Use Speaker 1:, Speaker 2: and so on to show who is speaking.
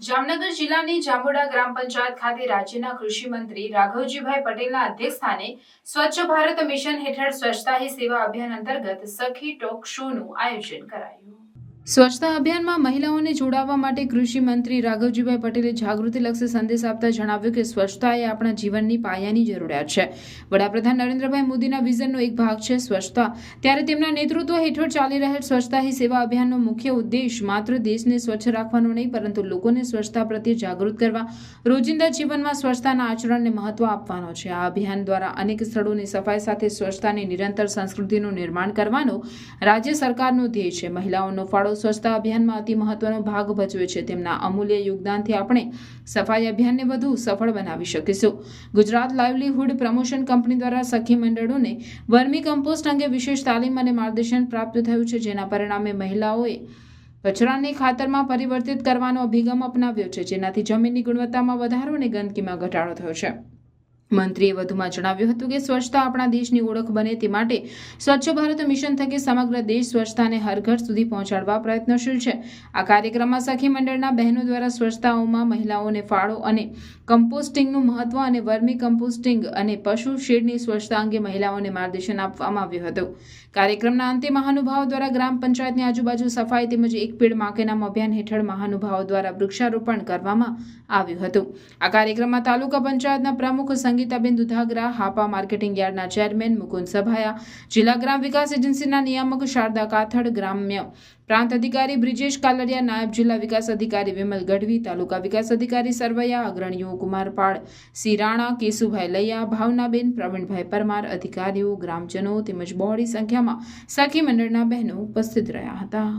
Speaker 1: જામનગર જિલ્લાની જાંબુડા ગ્રામ પંચાયત ખાતે રાજ્યના કૃષિ મંત્રી રાઘવજીભાઈ પટેલના અધ્યક્ષસ્થાને સ્વચ્છ ભારત મિશન હેઠળ સ્વચ્છતા હી સેવા અભિયાન અંતર્ગત સખી ટોક શોનું આયોજન કરાયું. સ્વચ્છતા અભિયાનમાં મહિલાઓને જોડાવા માટે કૃષિ મંત્રી રાઘવજીભાઈ પટેલે જાગૃતિલક્ષી સંદેશ આપતા જણાવ્યું કે સ્વચ્છતા એ આપણા જીવનની પાયાની જરૂરિયાત છે. વડાપ્રધાન નરેન્દ્રભાઈ મોદીના વિઝનનો એક ભાગ છે સ્વચ્છતા. ત્યારે તેમના નેતૃત્વ હેઠળ ચાલી રહેલ સ્વચ્છતા હી સેવા અભિયાનનો મુખ્ય ઉદ્દેશ માત્ર દેશને સ્વચ્છ રાખવાનો નહીં, પરંતુ લોકોને સ્વચ્છતા પ્રત્યે જાગૃત કરવા, રોજિંદા જીવનમાં સ્વચ્છતાના આચરણને મહત્વ આપવાનો છે. આ અભિયાન દ્વારા અનેક સ્થળોની સફાઈ સાથે સ્વચ્છતાની નિરંતર સંસ્કૃતિનું નિર્માણ કરવાનો રાજ્ય સરકારનો ધ્યેય છે. મહિલાઓનો ફાળો સ્વચ્છતા અભિયાનમાં અતિ મહત્વનો ભાગ ભજવે છે. તેમના અમૂલ્ય યોગદાનથી આપણે સફાઈ અભિયાનને વધુ સફળ બનાવી શકીશું. ગુજરાત લાઇવલીહુડ પ્રમોશન કંપની દ્વારા સખી મંડળોને વર્મી કમ્પોસ્ટ અંગે વિશેષ તાલીમ અને માર્ગદર્શન પ્રાપ્ત થયું છે, જેના પરિણામે મહિલાઓએ કચરાને ખાતરમાં પરિવર્તિત કરવાનો અભિગમ અપનાવ્યો છે, જેનાથી જમીનની ગુણવત્તામાં વધારો અને ગંદકીમાં ઘટાડો થયો છે. મંત્રીએ વધુમાં જણાવ્યું હતું કે સ્વચ્છતા આપણા દેશની ઓળખ બને તે માટે સ્વચ્છ ભારત મિશન થકી સમગ્ર દેશ સ્વચ્છતાને હર ઘર સુધી પહોંચાડવા પ્રયત્નશીલ છે. આ કાર્યક્રમમાં સખી મંડળના બહેનો દ્વારા સ્વચ્છતાઓમાં મહિલાઓને ફાળો અને કમ્પોસ્ટિંગનું મહત્વ અને વર્મી કમ્પોસ્ટિંગ અને પશુ શેડની સ્વચ્છતા અંગે મહિલાઓને માર્ગદર્શન આપવામાં આવ્યું હતું. કાર્યક્રમના અંતે મહાનુભાવો દ્વારા ગ્રામ પંચાયતની આજુબાજુ સફાઈ તેમજ એક પેડમાં નામ અભિયાન હેઠળ મહાનુભાવો દ્વારા વૃક્ષારોપણ કરવામાં આવ્યું હતું. આ કાર્યક્રમમાં તાલુકા પંચાયતના પ્રમુખ સંગીતાબેન દુધાગરા, હાપા માર્કેટિંગ યાર્ડના ચેરમેન મુકુંદ સભાયા, જિલ્લા ગ્રામ વિકાસ એજન્સીના નિયામક શારદા કાથડ, ગ્રામ્ય પ્રાંત અધિકારી બ્રિજેશ કાલડિયા, નાયબ જિલ્લા વિકાસ અધિકારી વિમલ ગઢવી, તાલુકા વિકાસ અધિકારી સરવૈયા અગ્રણીઓ કુમારપાળ સિરાણા કેશુભાઈ લૈયા, ભાવનાબેન, પ્રવીણભાઈ પરમાર, અધિકારીઓ, ગ્રામજનો તેમજ બહોળી સંખ્યામાં સખી મંડળના બહેનો ઉપસ્થિત રહ્યા હતા.